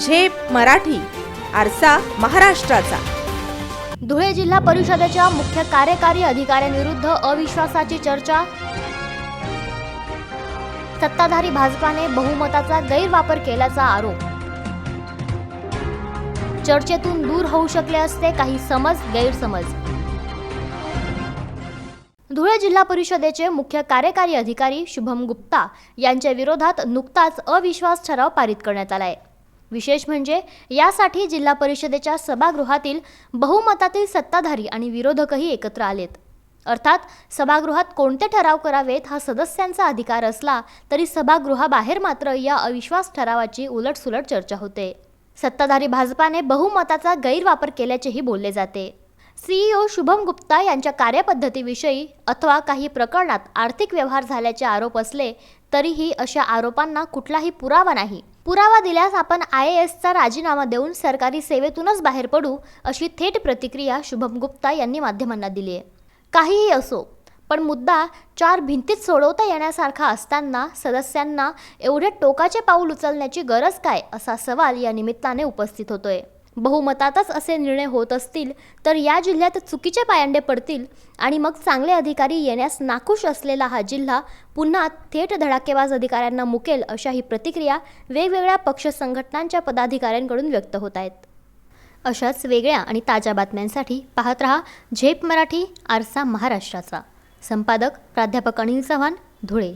झेप मराठी आरसा महाराष्ट्राचा. धुळे जिल्हा परिषदेच्या मुख्य कार्यकारी अधिकाऱ्यांविरुद्ध अविश्वासाची चर्चा. सत्ताधारी भाजपाने बहुमताचा गैरवापर केल्याचा आरोप. चर्चेतून दूर होऊ शकले असते काही समज गैरसमज. धुळे जिल्हा परिषदेचे मुख्य कार्यकारी अधिकारी शुभम गुप्ता यांच्या विरोधात नुकताच अविश्वास ठराव पारित करण्यात आलाय. विशेष म्हणजे यासाठी जिल्हा परिषदेच्या सभागृहातील बहुमतातील सत्ताधारी आणि विरोधकही एकत्र आलेत. अर्थात सभागृहात कोणते ठराव करावेत हा सदस्यांचा अधिकार असला तरी सभागृहाबाहेर मात्र या अविश्वास ठरावाची उलटसुलट चर्चा होते. सत्ताधारी भाजपाने बहुमताचा गैरवापर केल्याचेही बोलले जाते. सीईओ शुभम गुप्ता यांच्या कार्यपद्धतीविषयी अथवा काही प्रकरणात आर्थिक व्यवहार झाल्याचे आरोप असले तरीही अशा आरोपांना कुठलाही पुरावा नाही. पुरावा दिल्यास आपण आय एसचा राजीनामा देऊन सरकारी सेवेतूनच बाहेर पडू अशी थेट प्रतिक्रिया शुभम गुप्ता यांनी माध्यमांना दिली आहे. काहीही असो पण मुद्दा चार भिंतीत सोडवता येण्यासारखा असताना सदस्यांना एवढे टोकाचे पाऊल उचलण्याची गरज काय असा सवाल या निमित्ताने उपस्थित होतोय. बहुमतातच असे निर्णय होत असतील तर या जिल्ह्यात चुकीचे पायंडे पडतील आणि मग चांगले अधिकारी येण्यास नाखुश असलेला हा जिल्हा पुन्हा थेट धडाकेबाज अधिकाऱ्यांना मुकेल अशा ही प्रतिक्रिया वेगवेगळ्या पक्ष संघटनांच्या पदाधिकाऱ्यांकडून व्यक्त होत आहेत. अशाच वेगळ्या आणि ताज्या बातम्यांसाठी पाहत रहा झेप मराठी आरसा महाराष्ट्राचा. संपादक प्राध्यापक अनिल चव्हाण धुळे.